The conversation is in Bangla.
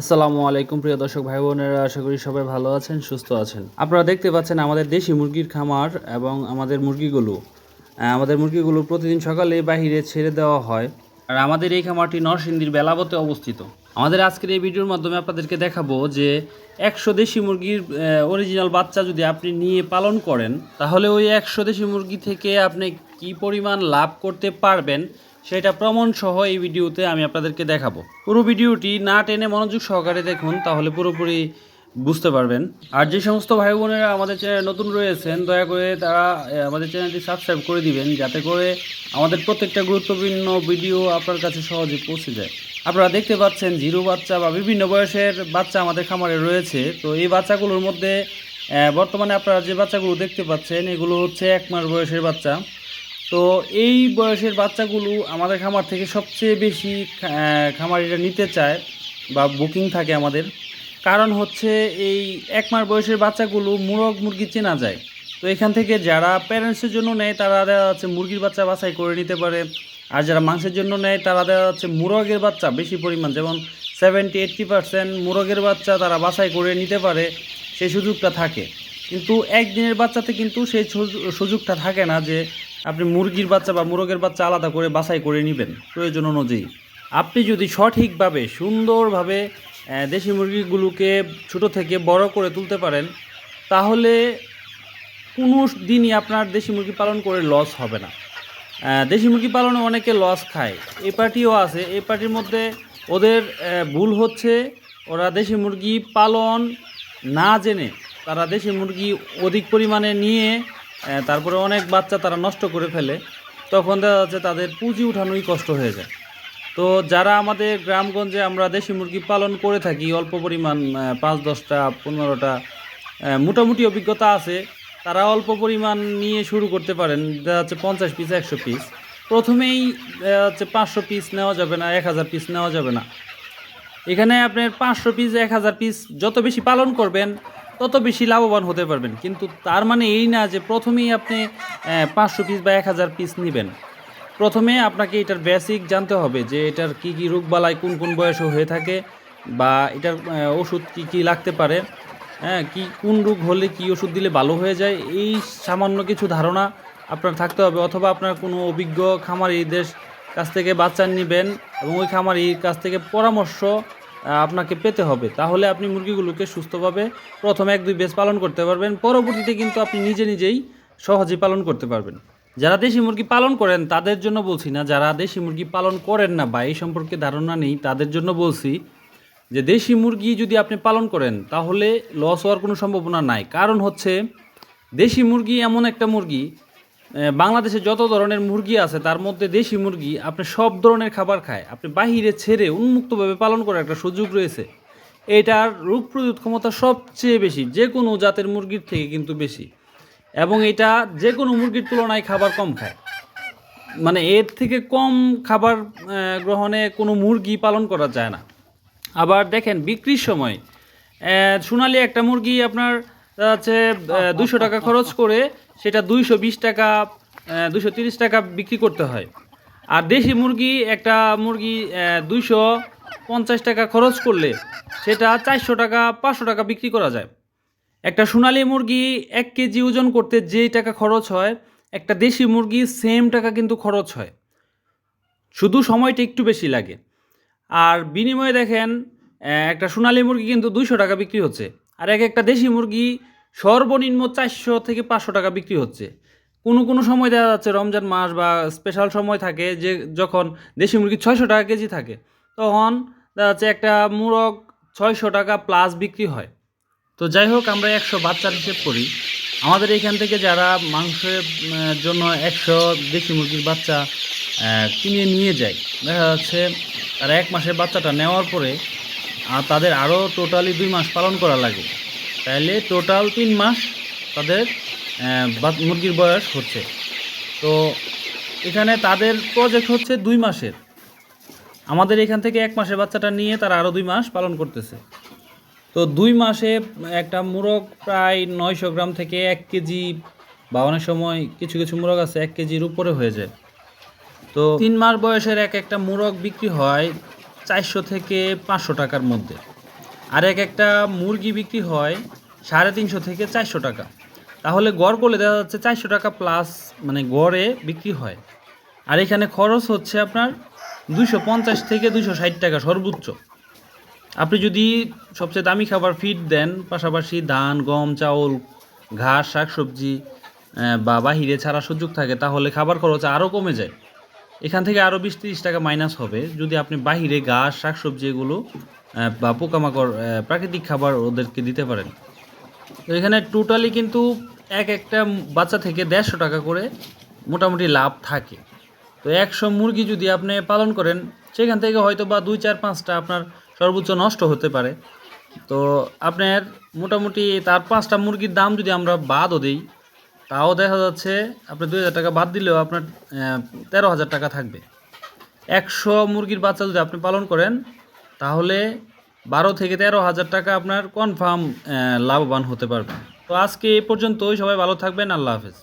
আসসালামু আলাইকুম, প্রিয় দর্শক ভাই বোনেরা, আশা করি সবাই ভালো আছেন, সুস্থ আছেন। আপনারা দেখতে পাচ্ছেন আমাদের দেশি মুরগির খামার এবং আমাদের মুরগিগুলো। আমাদের মুরগিগুলো প্রতিদিন সকালে বাহিরে ছেড়ে দেওয়া হয়। আর আমাদের এই খামারটি নরসিংদীর বেলাবতে অবস্থিত। আমাদের আজকের এই ভিডিওর মাধ্যমে আপনাদেরকে দেখাবো যে একশো দেশি মুরগির অরিজিনাল বাচ্চা যদি আপনি নিয়ে পালন করেন, তাহলে ওই একশো দেশি মুরগি থেকে আপনি কি পরিমাণ লাভ করতে পারবেন সেটা প্রমাণ সহ এই ভিডিওতে আমি আপনাদেরকে দেখাবো। পুরো ভিডিওটি না টেনে মনোযোগ সহকারে দেখুন, তাহলে পুরোপুরি বুঝতে পারবেন। আর যে সমস্ত ভাই বোনেরা আমাদের চ্যানেল নতুন রয়েছেন, দয়া করে তারা আমাদের চ্যানেলটি সাবস্ক্রাইব করে দিবেন, যাতে করে আমাদের প্রত্যেকটা গুরুত্বপূর্ণ ভিডিও আপনার কাছে সহজে পৌঁছে যায়। আপনারা দেখতে পাচ্ছেন জিরো বাচ্চা বা বিভিন্ন বয়সের বাচ্চা আমাদের খামারে রয়েছে। তো এই বাচ্চাগুলোর মধ্যে বর্তমানে আপনারা যে বাচ্চাগুলো দেখতে পাচ্ছেন, এগুলো হচ্ছে এক মাস বয়সের বাচ্চা। তো এই বয়সের বাচ্চাগুলো আমাদের খামার থেকে সবচেয়ে বেশি খামারিরা নিতে চায় বা বুকিং থাকে আমাদের। কারণ হচ্ছে এই এক মাস বয়সের বাচ্চাগুলো মুরগ মুরগি চেনা যায়। তো এখান থেকে যারা প্যারেন্টসের জন্য নেয়, তারা দেওয়া যাচ্ছে মুরগির বাচ্চা বাছাই করে নিতে পারে। আর যারা মাংসের জন্য নেয়, তারা দেওয়া যাচ্ছে মুরগের বাচ্চা বেশি পরিমাণ, যেমন সেভেন্টি এইট্টি পার্সেন্ট মুরগের বাচ্চা তারা বাছাই করে নিতে পারে সেই সুযোগটা থাকে। কিন্তু একদিনের বাচ্চাতে কিন্তু সেই সুযোগ- সুযোগটা থাকে না যে আপনি মুরগির বাচ্চা বা মুরগের বাচ্চা আলাদা করে বাছাই করে নেবেন প্রয়োজন অনুযায়ী। আপনি যদি সঠিকভাবে, সুন্দরভাবে দেশি মুরগিগুলোকে ছোট থেকে বড় করে তুলতে পারেন, তাহলে কোনো দিনই আপনার দেশি মুরগি পালন করে লস হবে না। দেশি মুরগি পালনে অনেকে লস খায়। এ পার্টিও আছে, এ পার্টির মধ্যে ওদের ভুল হচ্ছে, ওরা দেশি মুরগি পালন না জেনে তারা দেশি মুরগি অধিক পরিমাণে নিয়ে তারপরে অনেক বাচ্চা তারা নষ্ট করে ফেলে। তখন দেখা যাচ্ছে তাদের পুঁজি উঠানোই কষ্ট হয়ে যায়। তো যারা আমাদের গ্রামগঞ্জে আমরা দেশি মুরগি পালন করে থাকি, অল্প পরিমাণ পাঁচ, দশটা, পনেরোটা মোটামুটি অভিজ্ঞতা আছে, তারা অল্প পরিমাণ নিয়ে শুরু করতে পারেন। দেখা যাচ্ছে পঞ্চাশ পিস, একশো পিস। প্রথমেই যাচ্ছে পাঁচশো পিস নেওয়া যাবে না, এক হাজার পিস নেওয়া যাবে না। এখানে আপনার পাঁচশো পিস, এক হাজার পিস যত বেশি পালন করবেন তত বেশি লাভবান হতে পারবেন। কিন্তু তার মানে এই না যে প্রথমেই আপনি পাঁচশো পিস বা এক হাজার পিস নেবেন। প্রথমে আপনাকে এটার বেসিক জানতে হবে যে এটার কি কি রোগবালাই কোন কোন বয়সে হয়ে থাকে বা এটার ওষুধ কি কি লাগতে পারে হ্যাঁ কি, কোন রোগ হলে কি ওষুধ দিলে ভালো হয়ে যায়, এই সামান্য কিছু ধারণা আপনার থাকতে হবে। অথবা আপনার কোনো অভিজ্ঞ খামারিদের কাছ থেকে বাচ্চা নেবেন এবং ওই খামারির কাছ থেকে পরামর্শ আপনাকে পেতে হবে। তাহলে আপনি মুরগিগুলোকে সুস্থভাবে প্রথমে এক দুই বেশ পালন করতে পারবেন। পরবর্তীতে কিন্তু আপনি নিজে নিজেই সহজে পালন করতে পারবেন। যারা দেশি মুরগি পালন করেন, তাদের জন্য বলছি না, যারা দেশি মুরগি পালন করেন না বা এই সম্পর্কে ধারণা নেই, তাদের জন্য বলছি যে দেশি মুরগি যদি আপনি পালন করেন, তাহলে লস হওয়ার কোনো সম্ভাবনা নাই। কারণ হচ্ছে, দেশি মুরগি এমন একটা মুরগি বাংলাদেশে যত ধরনের মুরগি আছে, তার মধ্যে দেশি মুরগি আপনি সব ধরনের খাবার খায়। আপনি বাহিরে ছেড়ে উন্মুক্তভাবে পালন করার একটা সুযোগ রয়েছে। এটার রোগ প্রতিরোধ ক্ষমতা সবচেয়ে বেশি যে কোনো জাতের মুরগির থেকে কিন্তু বেশি। এবং এটা যে কোনো মুরগির তুলনায় খাবার কম খায়। মানে এর থেকে কম খাবার গ্রহণে কোনো মুরগি পালন করা যায় না। আবার দেখেন, বিক্রির সময় সোনালি একটা মুরগি আপনার হচ্ছে দুশো টাকা খরচ করে সেটা দুইশো বিশ টাকা দুশো তিরিশ টাকা বিক্রি করতে হয়। আর দেশি মুরগি, একটা মুরগি দুইশো পঞ্চাশ টাকা খরচ করলে সেটা চারশো টাকা, পাঁচশো টাকা বিক্রি করা যায়। একটা সোনালী মুরগি এক কেজি ওজন করতে যেই টাকা খরচ হয়, একটা দেশি মুরগি সেম টাকা কিন্তু খরচ হয়। শুধু সময়টা একটু বেশি লাগে। আর বিনিময়ে দেখেন একটা সোনালী মুরগি কিন্তু দুইশো টাকা বিক্রি হচ্ছে। আর এক একটা দেশি মুরগি সর্বনিম্ন চারশো থেকে পাঁচশো টাকা বিক্রি হচ্ছে। কোনো কোনো সময় দেখা যাচ্ছে রমজান মাস বা স্পেশাল সময় থাকে যে যখন দেশি মুরগি ছয়শো টাকা কেজি থাকে, তখন দেখা যাচ্ছে একটা মুরগ ছয়শো টাকা প্লাস বিক্রি হয়। তো যাই হোক, আমরা একশো বাচ্চার হিসেব করি। আমাদের এখান থেকে যারা মাংসের জন্য একশো দেশি মুরগির বাচ্চা কিনে নিয়ে যায়, দেখা যাচ্ছে তারা এক মাসের বাচ্চাটা নেওয়ার পরে, আর তাদের আরও টোটালি দুই মাস পালন করা লাগে। তাহলে টোটাল তিন মাস তাদের মুরগির বয়স হচ্ছে। তো এখানে তাদের প্রজেক্ট হচ্ছে দুই মাসের। আমাদের এখান থেকে এক মাসের বাচ্চাটা নিয়ে তারা আরও দুই মাস পালন করতেছে। তো দুই মাসে একটা মুরগ প্রায় নয়শো গ্রাম থেকে এক কেজি বা অনেক সময় কিছু কিছু মুরগ আছে এক কেজির উপরে হয়ে যায়। তো তিন মাস বয়সের এক একটা মুরগ বিক্রি হয় চারশো থেকে পাঁচশো টাকার মধ্যে। আর এক একটা মুরগি বিক্রি হয় সাড়ে তিনশো থেকে চারশো টাকা। তাহলে গড় করলে দেখা যাচ্ছে চারশো টাকা প্লাস মানে গড়ে বিক্রি হয়। আর এখানে খরচ হচ্ছে আপনার দুশো পঞ্চাশ থেকে দুশো ষাট টাকা সর্বোচ্চ। আপনি যদি সবচেয়ে দামি খাবার ফিড দেন, পাশাপাশি ধান, গম, চাউল, ঘাস, শাকসবজি বা বাহিরে ছাড়া সুযোগ থাকে, তাহলে খাবার খরচ আরও কমে যায়। এখান থেকে আরও বিশ তিরিশ টাকা মাইনাস হবে। যদি আপনি বাহিরে ঘাস, শাকসবজি এগুলো বা পোকামাকড় প্রাকৃতিক খাবার ওদেরকে দিতে পারেন। তো এখানে টোটালি কিন্তু এক একটা বাচ্চা থেকে দেড়শো টাকা করে মোটামুটি লাভ থাকে। তো একশো মুরগি যদি আপনি পালন করেন, সেখান থেকে হয়তো বা দুই চার পাঁচটা আপনার সর্বোচ্চ নষ্ট হতে পারে। তো আপনার মোটামুটি তার পাঁচটা মুরগির দাম যদি আমরা বাদও দিই, তাও দেখা যাচ্ছে আপনি দুই হাজার টাকা বাদ দিলেও আপনার তেরো হাজার টাকা থাকবে। একশো মুরগির বাচ্চা যদি আপনি পালন করেন তাহলে বারো থেকে তেরো হাজার টাকা আপনার কনফার্ম লাভবান হতে পারবে তো আজকে এ পর্যন্তই, সবাই ভালো থাকবেন, আল্লাহ হাফেজ।